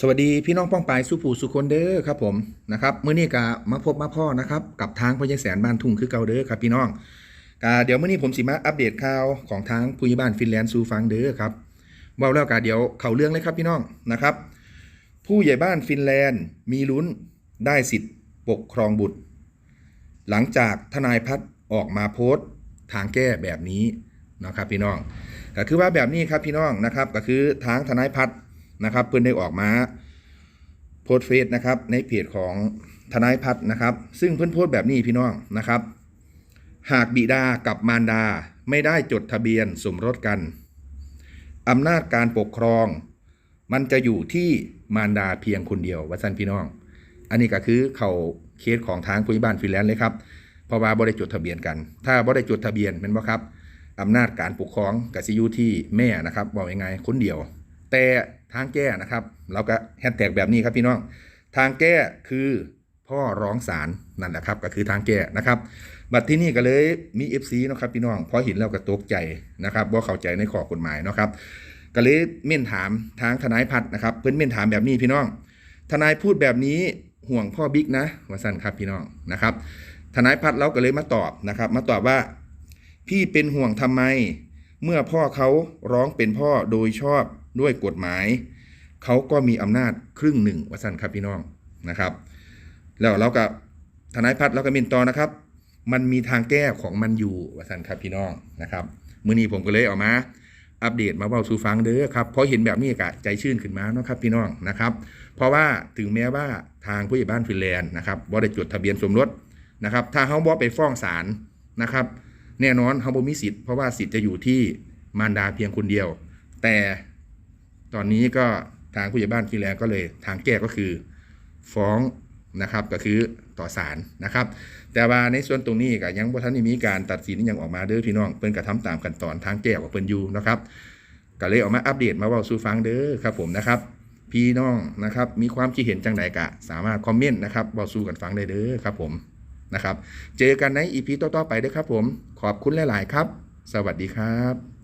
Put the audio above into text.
สวัสดีพี่น้องป้องปายสุผูสุคนเด้อครับผมนะครับเมื้อนี้ก็มาพบมาพ่อนะครับกับทางพญาแสนบ้านทุ่งคือเก่าเด้อครับพี่น้องก็เดี๋ยวเมื้อนี้ผมสิมาอัปเดตข่าวของทางผู้ใหญ่บ้านฟินแลนด์สู่ฟังเด้อครับเว้าแล้วก็เดี๋ยวเข้าเรื่องเลยครับพี่น้องนะครับ ผู้ใหญ่บ้านฟินแลนด์มีลุ้นได้สิทธิ์ปกครองบุตร หลังจากทนายพัฒออกมาโพสต์ทางแก้แบบนี้นะครับพี่น้องก็คือว่าแบบนี้ครับพี่น้องนะครับก็คือทางทนายพัฒน์ นะครับ เพื่อนได้ออกมาโพสเฟซนะครับในเพจของทนายพัฒน์นะครับ ซึ่งเพื่อนโพสแบบนี้พี่น้องนะครับ หากบิดากับมารดาไม่ได้จดทะเบียนสมรสกันอำนาจการปกครอง มันจะอยู่ที่มารดาเพียงคนเดียววัสันพี่น้อง อันนี้ก็คือเขาเคสของทางผู้บ้านฟิแลนด์เลยครับเพราะว่าบ่ได้จดทะเบียนกัน ถ้าบ่ได้จดทะเบียนเป็นบ่ครับอำนาจการปกครองกับซิอยูที่แม่นะครับบอกยังไงคนเดียว แต่ ทางแก้นะครับ เราก็แฮชแท็กแบบนี้ครับพี่น้อง ทางแก้คือพ่อร้องศาลนั่นแหละครับก็คือทางแก้นะครับบัดที่นี่ก็เลยมี FC เนาะครับพี่น้องพอเห็นแล้วก็ตกใจนะครับว่าเข้าใจในข้อกฎหมายเนาะครับก็เลยเม่นถามทางทนายพัฒน์นะครับ เพิ่อนเม่นถามแบบนี้พี่น้อง ทนายพูดแบบนี้ห่วงพ่อบิ๊กนะว่าสั้นครับพี่น้องนะครับ ทนายพัฒน์เราก็เลยมาตอบนะครับ มาตอบว่าพี่เป็นห่วงทำไม เมื่อพ่อเขาร้องเป็นพ่อโดยชอบ ด้วยกฎหมาย เขาก็มีอำนาจครึ่งหนึ่งว่าสั้นครับพี่น้องนะครับ แล้วเราก็ทนายพัฒน์เราก็เมนต่อนะครับ มันมีทางแก้ของมันอยู่ว่าสั้นครับพี่น้องนะครับมื้อนี้ผมก็เลยเออกมา อัปเดตมาเว้าสู่ฟังเด้อครับเพราะเห็นแบบนี้ก็ใจชื่นขึ้นมาเนาะครับพี่น้องนะครับ เพราะว่าถึงแม้ว่าทางผู้ใหญ่บ้านฟินแลนด์นะครับบ่ได้จดทะเบียนสมรสนะครับ ถ้าเฮาบ่ไปฟ้องศาลนะครับแน่นอนเฮาบ่มีสิทธิ์เพราะว่าสิทธิ์จะอยู่ที่มารดาเพียงคนเดียว แต่ ตอนนี้ก็ทางผู้ใหญ่บ้านฟิแลนก็เลยทางแก้ก็คือฟ้องนะครับก็คือต่อศาลนะครับ แต่ว่าในส่วนตรงนี้ก็ยังบ่ทันได้มีการตัดสินยังออกมาเด้อพี่น้องเพิ่นก็ทำตามขั้นตอนทางแก้ของเพิ่นอยู่นะครับก็เลยออกมาอัปเดตมาเว้าสู่ฟังเด้อครับผมนะครับ พี่น้องนะครับมีความคิดเห็นจังใดกะ สามารถคอมเมนต์นะครับเว้าสู่กันฟังได้เด้อครับผมนะครับ เจอกันในอีพีต่อๆไปเด้อครับผม ขอบคุณหลาย ๆ ครับ สวัสดีครับ